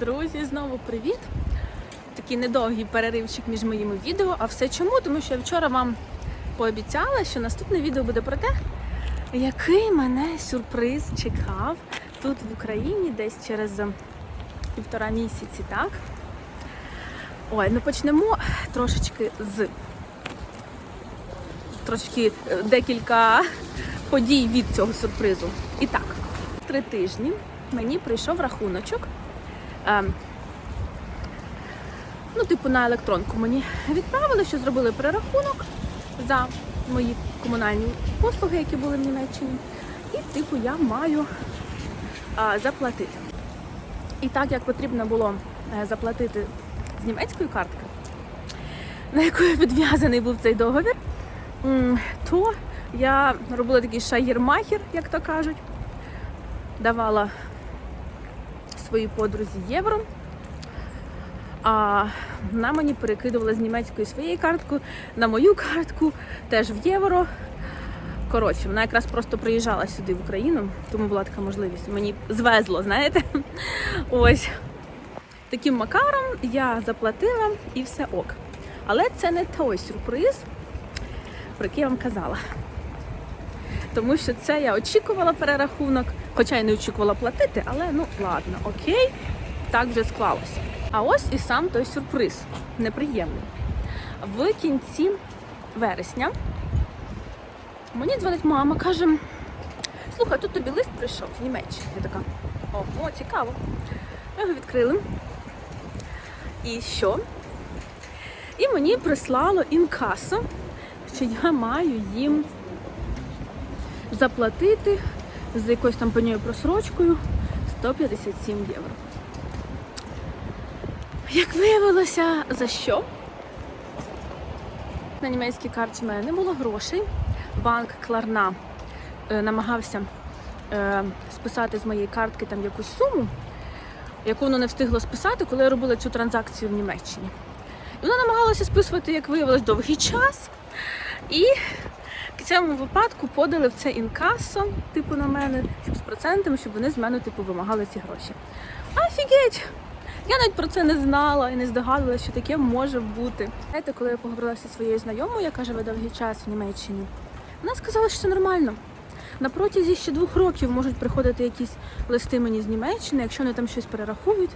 Друзі, знову привіт! Такий недовгий переривчик між моїми відео. А все чому? Тому що я вчора вам пообіцяла, що наступне відео буде про те, який мене сюрприз чекав тут в Україні десь через півтора місяці, так? Ой, ну почнемо трошечки з трошки е, декілька подій від цього сюрпризу. І так, три тижні мені прийшов рахуночок. Ем, ну, типу, на електронку мені відправили, що зробили перерахунок за мої комунальні послуги, які були в Німеччині. І, типу, я маю заплатити. І так як потрібно було е, заплатити з німецької картки, на якої підв'язаний був цей договір, то я робила такий шаєрмахер, як то кажуть, давала своїй подрузі євро. А вона мені перекидувала з німецької своєї картки на мою картку, теж в євро. Коротше, вона якраз просто приїжджала сюди в Україну, тому була така можливість. Мені звезло, знаєте. Ось таким макаром я заплатила і все ок. Але це не той сюрприз, про який я вам казала. Тому що це я очікувала перерахунок, хоча й не очікувала платити, але ну ладно, окей, так вже склалося. А ось і сам той сюрприз неприємний. В кінці вересня мені дзвонить мама, каже: слухай, тут тобі лист прийшов з Німеччини. Я така, о, о, цікаво. Ми його відкрили. І що? І мені прислало інкасо, що я маю їм заплатити з якоюсь там пеньою просрочкою 157 євро. Як виявилося, за що? На німецькій карті в мене не було грошей. Банк Кларна е, намагався е, списати з моєї картки там якусь суму, яку воно не встигло списати, коли я робила цю транзакцію в Німеччині. І воно намагалося списувати, як виявилось, довгий час. І в цьому випадку подали в це інкасо, типу на мене, щоб з процентами, щоб вони з мене типу вимагали ці гроші. Офігеть! Я навіть про це не знала і не здогадувалася, що таке може бути. Знаєте, коли я поговорила зі своєю знайомою, яка живе довгий час в Німеччині, вона сказала, що це нормально. На протязі ще двох років можуть приходити якісь листи мені з Німеччини, якщо вони там щось перерахують,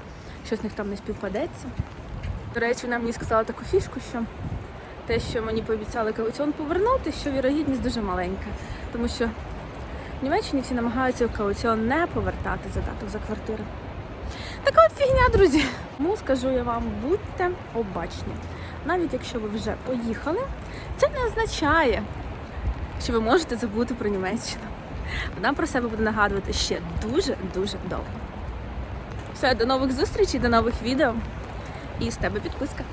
щось в них там не співпадеться. До речі, вона мені сказала таку фішку, що те, що мені пообіцяли кауціон повернути, що вірогідність дуже маленька. Тому що в Німеччині всі намагаються кауціон не повертати задаток за квартиру. Така от фігня, друзі. Тому скажу я вам, будьте обачні. Навіть якщо ви вже поїхали, це не означає, що ви можете забути про Німеччину. Вона про себе буде нагадувати ще дуже-дуже довго. Все, до нових зустрічей, до нових відео. І з тебе підписка.